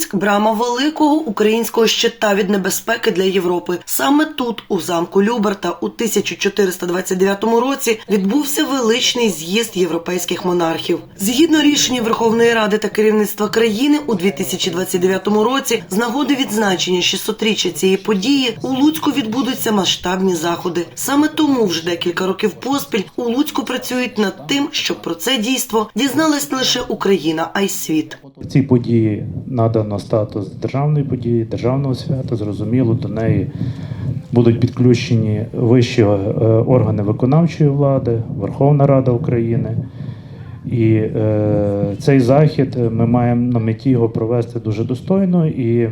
Луцьк брама великого українського щита від небезпеки для Європи. Саме тут, у замку Люберта, у 1429 році відбувся величний з'їзд європейських монархів. Згідно рішення Верховної Ради та керівництва країни у 2029 році, з нагоди відзначення 600-річчя цієї події у Луцьку відбудуться масштабні заходи. Саме тому вже декілька років поспіль у Луцьку працюють над тим, щоб про це дійство дізналась не лише Україна, а й світ. Цій події надано статус державної події, державного свята. Зрозуміло, до неї будуть підключені вищі е, органи виконавчої влади, Верховна Рада України. І е, цей захід е, ми маємо на меті його провести дуже достойно і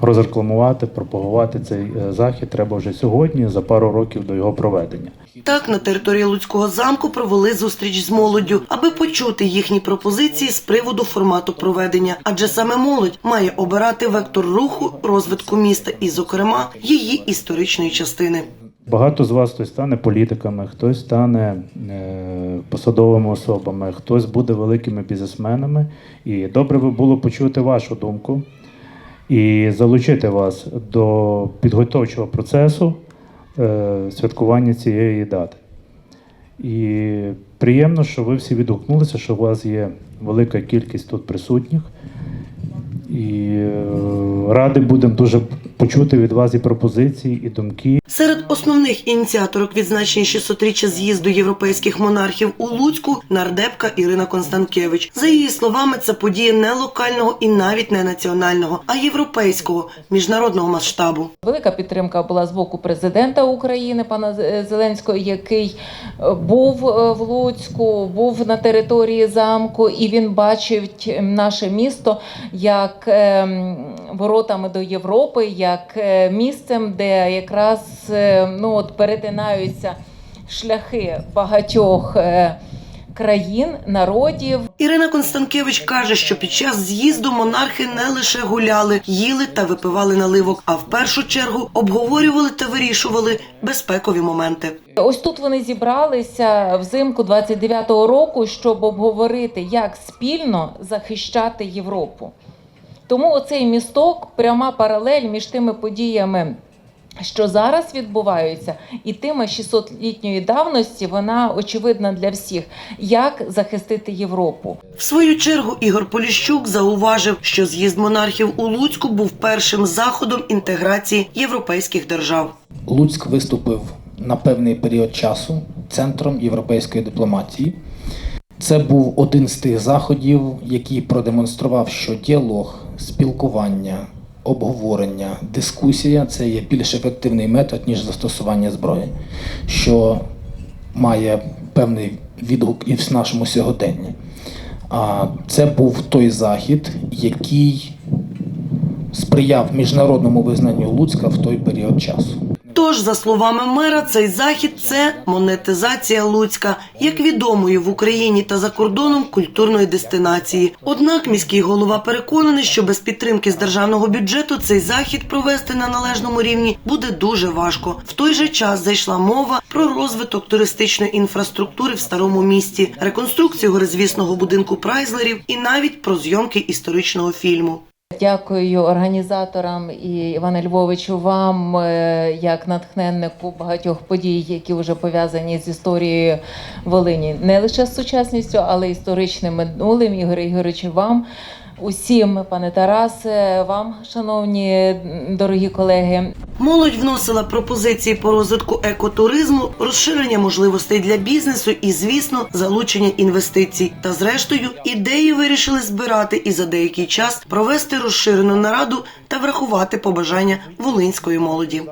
розрекламувати, пропагувати цей е, захід треба вже сьогодні, за пару років до його проведення. Так, на території Луцького замку провели зустріч з молоддю, аби почути їхні пропозиції з приводу формату проведення. Адже саме молодь має обирати вектор руху розвитку міста і, зокрема, її історичної частини. Багато з вас хтось стане політиками, хтось стане е, посадовими особами, хтось буде великими бізнесменами. І добре би було почути вашу думку і залучити вас до підготовчого процесу е, святкування цієї дати. І приємно, що ви всі відгукнулися, що у вас є велика кількість тут присутніх. І е, радий будемо дуже почути від вас і пропозиції, і думки. Серед основних ініціаторок відзначення 600-річчя з'їзду європейських монархів у Луцьку нардепка Ірина Констанкевич. За її словами, це подія не локального і навіть не національного, а європейського міжнародного масштабу. Велика підтримка була з боку президента України пана Зеленського, який е, був е, в Луцьку, був на території замку, і він бачив наше місто як е, воротами до Європи, як е, місцем, де якраз е, ну от перетинаються шляхи багатьох е, країн, народів. Ірина Констанкевич каже, що під час з'їзду монархи не лише гуляли, їли та випивали наливок, а в першу чергу обговорювали та вирішували безпекові моменти. Ось тут вони зібралися взимку 29-го року, щоб обговорити, як спільно захищати Європу. Тому оцей місток пряма паралель між тими подіями. Що зараз відбуваються, і тема 600-літньої давності вона очевидна для всіх, як захистити Європу. В свою чергу Ігор Поліщук зауважив, що з'їзд монархів у Луцьку був першим заходом інтеграції європейських держав. Луцьк виступив на певний період часу центром європейської дипломатії. Це був один з тих заходів, який продемонстрував, що діалог, спілкування, обговорення, дискусія це є більш ефективний метод, ніж застосування зброї, що має певний відгук і в нашому сьогоденні. А це був той захід, який сприяв міжнародному визнанню Луцька в той період часу. Тож, за словами мера, цей захід це монетизація Луцька, як відомої в Україні та за кордоном культурної дестинації. Однак міський голова переконаний, що без підтримки з державного бюджету цей захід провести на належному рівні буде дуже важко. В той же час зайшла мова про розвиток туристичної інфраструктури в старому місті, реконструкцію горизвісного будинку прайзлерів і навіть про зйомки історичного фільму. Дякую організаторам і Іване Львовичу вам е, як натхненнику багатьох подій, які вже пов'язані з історією Волині, не лише з сучасністю, але й історичним минулим. Ігор Ігоровичу, вам усім, пане Тарасе, вам, шановні дорогі колеги. Молодь вносила пропозиції по розвитку екотуризму, розширення можливостей для бізнесу і, звісно, залучення інвестицій. Та зрештою ідеї вирішили збирати і за деякий час провести розширену нараду та врахувати побажання волинської молоді.